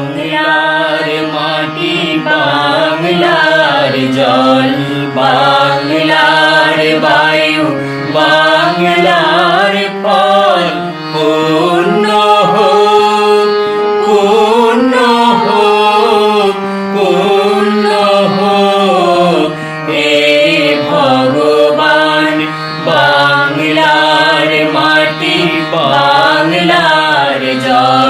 বাংলার মাটি, বাংলার জল, বাংলার বায়ু, বাংলার ফল পূর্ণ হোক পূর্ণ হোক পূর্ণ হোক। হে ভগবান বাংলার মাটি, বাংলার জল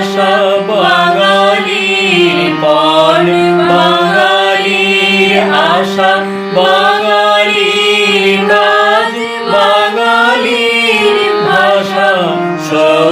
ভাষা বাঙালির পণ বাঙালির আশা বাঙালির কাজ বাঙালির ভাষা সত্য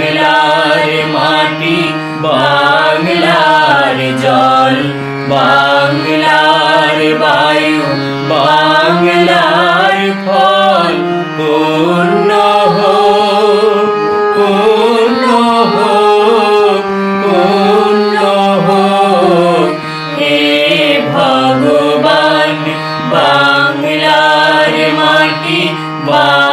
বাংলার মাটি, বাংলার জল, বাংলার বায়ু, বাংলার ফল পূর্ণ হোক পূর্ণ হোক পূর্ণ হোক। হে ভগবান, বাংলার মাটি, বাংলার